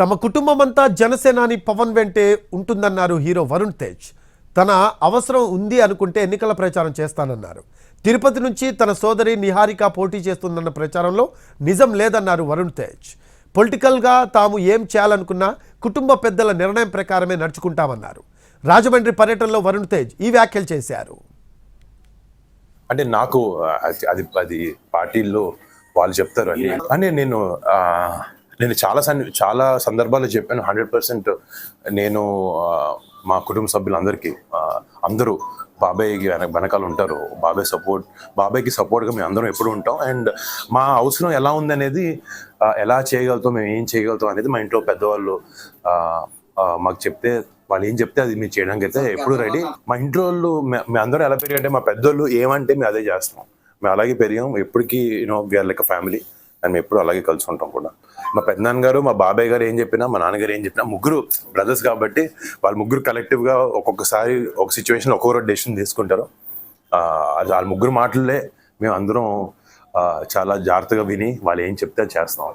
తమ కుటుంబమంతా జనసేనాని పవన్ వెంటే ఉంటుందన్నారు హీరో వరుణ్ తేజ్. తన అవసరం ఉంది అనుకుంటే ఎన్నికల ప్రచారం చేస్తానన్నారు. తిరుపతి నుంచి తన సోదరి నిహారిక పోటీ చేస్తుందన్న ప్రచారంలో నిజం లేదన్నారు వరుణ్ తేజ్. పొలిటికల్గా తాము ఏం చేయాలనుకున్నా కుటుంబ పెద్దల నిర్ణయం ప్రకారమే నడుచుకుంటామన్నారు. రాజమండ్రి పర్యటనలో వరుణ్ తేజ్ ఈ వ్యాఖ్యలు చేశారు. అంటే నాకు అది అది పార్టీల్లో వాళ్ళు చెప్తారు అని. నేను నేను చాలా సన్ చాలా సందర్భాల్లో చెప్పాను హండ్రెడ్ పర్సెంట్ నేను మా కుటుంబ సభ్యులందరికీ అందరూ బాబాయ్కి వెనక వెనకాల ఉంటారు. బాబాయ్ సపోర్ట్ బాబాయ్కి సపోర్ట్గా మేము అందరం ఎప్పుడు ఉంటాం. అండ్ మా అవసరం ఎలా ఉంది అనేది ఎలా చేయగలుగుతాం మేము ఏం చేయగలుగుతాం అనేది మా ఇంట్లో పెద్దవాళ్ళు మాకు చెప్తే వాళ్ళు ఏం చెప్తే అది మీరు చేయడానికి అయితే ఎప్పుడు రెడీ. మా ఇంట్లో వాళ్ళు మే- మేము అందరం ఎలా పెరిగారంటే మా పెద్దోళ్ళు ఏమంటే మేము అదే చేస్తాం. మేము అలాగే పెరిగాం. ఎప్పటికీ you know we are like family and మేము ఎప్పుడు అలాగే కలిసి ఉంటాం కూడా. మా పెద్దనాన్న గారు మా బాబాయ్ గారు ఏం చెప్పినా మా నాన్నగారు ఏం చెప్పినా ముగ్గురు బ్రదర్స్ కాబట్టి వాళ్ళ ముగ్గురు కలెక్టివ్గా ఒక్కొక్కసారి ఒక సిచ్యువేషన్ ఒక్కొక్క డెసిషన్ తీసుకుంటారు. అది వాళ్ళ ముగ్గురు మాటలే మేము అందరం చాలా జాగ్రత్తగా విని వాళ్ళు ఏం చెప్తే చేస్తాం.